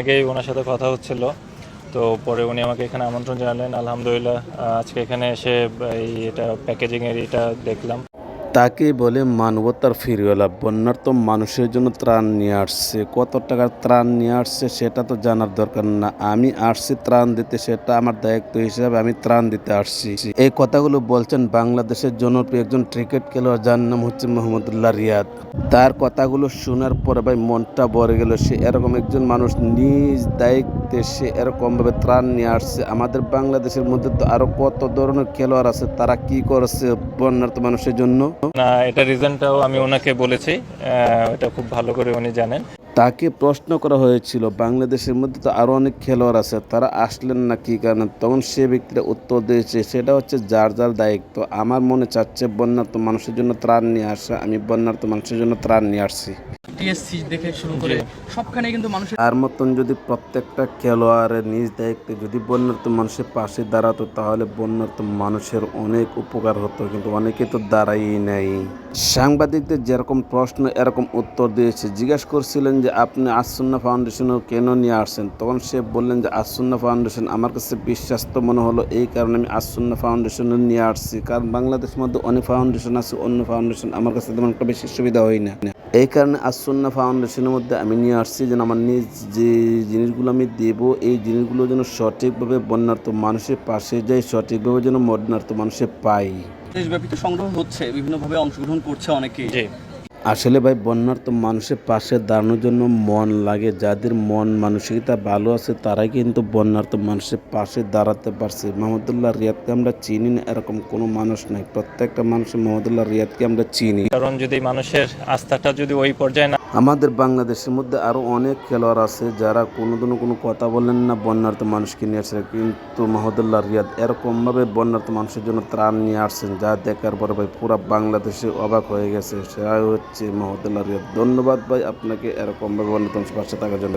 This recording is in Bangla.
আগেই ওনার সাথে কথা হচ্ছিল। তো পরে উনি আমাকে এখানে আমন্ত্রণ জানালেন। আলহামদুলিল্লাহ আজকে এখানে এসে এই এটা প্যাকেজিংয়ের এটা দেখলাম। তাকে বলে মানবতার ফিরিওয়ালা। বন্যার তো মানুষের জন্য ত্রাণ নিয়ে আসছে। কত টাকার ত্রাণ নিয়ে আসছে সেটা তো জানার দরকার না। আমি আসছি ত্রাণ দিতে, সেটা আমার দায়িত্ব হিসাবে আমি ত্রাণ দিতে আসছি। এই কথাগুলো বলছেন বাংলাদেশের জনপ্রিয় একজন ক্রিকেট খেলোয়াড়, যার নাম হচ্ছে মোহাম্মদুল্লাহ রিয়াদ। তার কথাগুলো শোনার পরে ভাই মনটা ভরে গেল। সে এরকম একজন মানুষ নিজ দায়িত্বে সে এরকমভাবে ত্রাণ নিয়ে আসছে। আমাদের বাংলাদেশের মধ্যে তো আরও কত ধরনের খেলোয়াড় আছে, তারা কি করেছে বন্যার্থ মানুষের জন্য? না এটা রিজনটাও আমি ওনাকে বলেছি এটা খুব ভালো করে উনি জানেন। তাকে প্রশ্ন করা হয়েছিল বাংলাদেশের মধ্যে তো আরও অনেক খেলোয়াড় আছে তারা আসলেন না কি কারণে? তখন সে ব্যক্তিরা উত্তর দিয়েছে সেটা হচ্ছে যার যার দায়িত্ব। আমার মনে চাচ্ছে বন্যার্থ মানুষের জন্য ত্রাণ নিয়ে আসা আমি বন্যার্থ মানুষের জন্য ত্রাণ নিয়ে আসছি। টিএসসি দেখে শুরু করে সবখানে কিন্তু মানুষের আর মতন যদি প্রত্যেকটা খেলোয়াড়ের নিজ দায়িত্বে যদি বন্যার্থ মানুষের পাশে দাঁড়াতো তাহলে বন্যার্থ মানুষের অনেক উপকার হতো কিন্তু অনেকে তো দাঁড়াই নেই। সাংবাদিকদের যেরকম প্রশ্ন, এরকম উত্তর দিয়েছে। জিজ্ঞাসা করছিলেন যে, আপনি আসন্না ফাউন্ডেশনও কেন নিয়ে আসছেন? তখন সে বললেন যে, আসন্না ফাউন্ডেশন, আমার কাছে বিশ্বাস্ত মনে হলো, এই কারণে আমি আসন্না ফাউন্ডেশনে নিয়ে আসছি। কারণ বাংলাদেশের মধ্যে অনেক ফাউন্ডেশন আছে, অন্য ফাউন্ডেশন আমার কাছে তেমন একটা বেশি সুবিধা হয় না। এই কারণে আসন্না ফাউন্ডেশনের মধ্যে আমি নিয়ে আসছি, যেন আমার নিজ যে জিনিসগুলো আমি দেব, এই জিনিসগুলো যেন সঠিকভাবে বন্যার্থ মানুষের পাশে যায় সঠিকভাবে যেন বন্যার্থ মানুষে পাই। দেশব্যাপী তো সংগ্রহ হচ্ছে বিভিন্নভাবে অংশগ্রহণ করছে অনেকেই। আসলে ভাই বন্যার্থ মানুষের পাশে দাঁড়ানোর জন্য মন লাগে। যাদের মন মানসিকতা ভালো আছে তারাই কিন্তু বন্যার্থ মানুষের পাশে দাঁড়াতে পারছে। মোহাম্মদুল্লাহ রিয়াদকে আমরা চিনি না এরকম কোনো মানুষ নাই। প্রত্যেকটা মানুষের মোহাম্মদুল্লাহ রিয়াদকে আমরা চিনি। কারণ যদি মানুষের আস্থাটা যদি ওই পর্যায়ে না আমাদের বাংলাদেশের মধ্যে আরও অনেক খেলোয়াড় আছে যারা কোনো দিনও কোনো কথা বলেন না বন্যার্থ মানুষকে নিয়ে আসে কিন্তু মাহমুদুল্লাহ রিয়াদ এরকমভাবে বন্যার্থ মানুষের জন্য ত্রাণ নিয়ে আসছেন যা দেখার পরে ভাই পুরো বাংলাদেশে অবাক হয়ে গেছে। সেটাই হচ্ছে মোহাম্মদ ধন্যবাদ ভাই আপনাকে এরকমভাবে ভাবে অন্যতম পাশে থাকার জন্য।